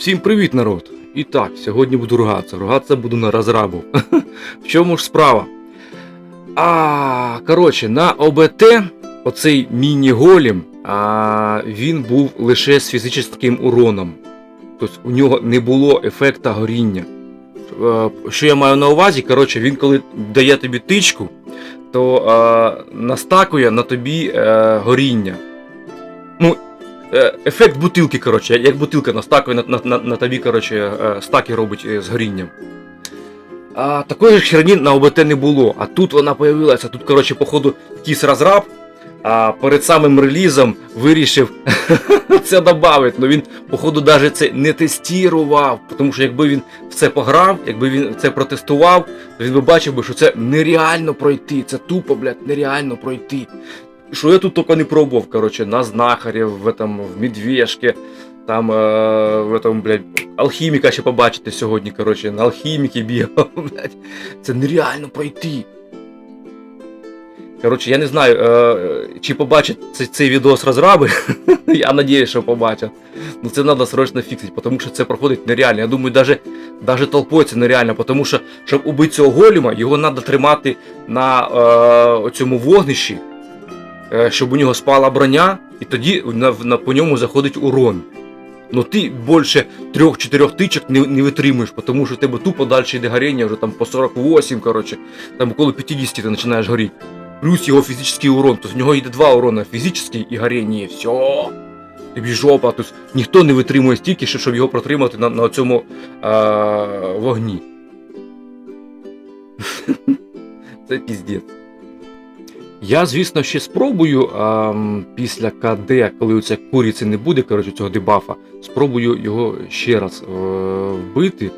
Всім привіт, народ! І так, сьогодні буду ругатися. Ругатися буду на розрабу. В чому ж справа? А, коротше, на ОБТ оцей міні-голім, а, він був лише з фізичним уроном. Тобто у нього не було ефекта горіння. Е, Що я маю на увазі? Коротше, він коли дає тобі тичку, то е, настакує на тобі е, горіння. Ну, ефект бутилки, коротше, як бутилка настакує на, на, на, на тобі, коротше, е, стаки робить е, з горінням. А такої ж херні на ОБТ не було. А тут вона появилася. Тут, коротше, походу, якийсь розраб. А перед самим релізом вирішив це додати. Ну він, походу, навіть це не тестував. Тому що якби він в це пограв, якби він це протестував, то він би бачив, би, що це нереально пройти. Це тупо, блядь, нереально пройти. Що я тут тільки не пробував, коротше, на знахарів, в, этом, в медвежки, там, е, в этом, блядь, алхіміка ще побачите сьогодні, коротше, на алхіміки бігав, блядь. Це нереально пройти. Коротше, я не знаю, е, чи побачать цей, цей відос розраби. я надіюсь, що побачать. Ну це треба срочно фіксити, тому що це проходить нереально. Я думаю, даже, даже толпою це нереально, тому що, щоб убити цього голіма, його треба тримати на е, цьому вогнищі, щоб у нього спала броня, і тоді на, на, по ньому заходить урон. Ну ти більше 3-4 тичок не, не витримуєш, тому що в тебе тупо далі йде горіння, вже там по 48, коротше, там около 50 ти починаєш горіти. Плюс його фізичний урон, тобто в нього йде два урона, фізичний і горіння, все. Тобі жопа, тобто ніхто не витримує стільки, щоб його протримати на, на цьому а, вогні. Це піздець. Я, звісно, ще спробую а, після КД, коли оця куріці не буде, коротше, цього дебафа, спробую його ще раз е, вбити.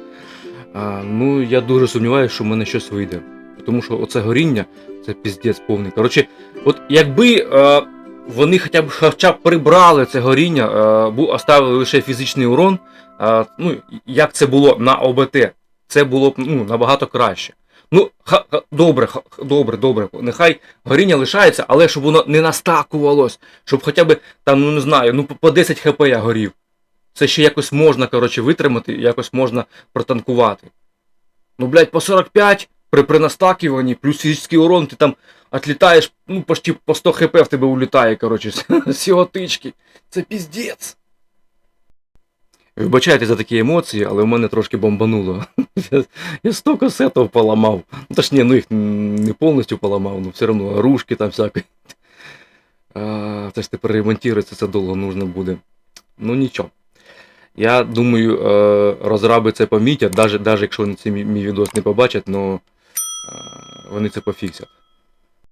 А, ну, я дуже сумніваюся, що в мене щось вийде. Тому що оце горіння це піздець повний. Коротше, от якби е, вони хоча б хоча б прибрали це горіння, е, бу, оставили лише фізичний урон, е, ну, як це було на ОБТ, це було б ну, набагато краще. Ну, ха, ха, добре, ха, добре, добре. Нехай горіння лишається, але щоб воно не настакувалось, щоб хоча б там, ну не знаю, ну по- по 10 хп я горів. Це ще якось можна, коротше, витримати, якось можна протанкувати. Ну, блядь, по 45 при, настакуванні, плюс фізичний урон, ти там отлітаєш, ну, почти по 100 хп в тебе улітає, коротше, з його тички. Це піздець. Вибачайте за такі емоції, але в мене трошки бомбануло. Я, я 100 касетів поламав. Ну, точніше, ну їх не повністю поламав, але все одно оружки там всякі. Це ж тепер ремонтується, це довго нужно буде. Ну нічого. Я думаю, е, розраби це помітять, навіть, якщо вони цей мій відос не побачать, але вони це пофіксять.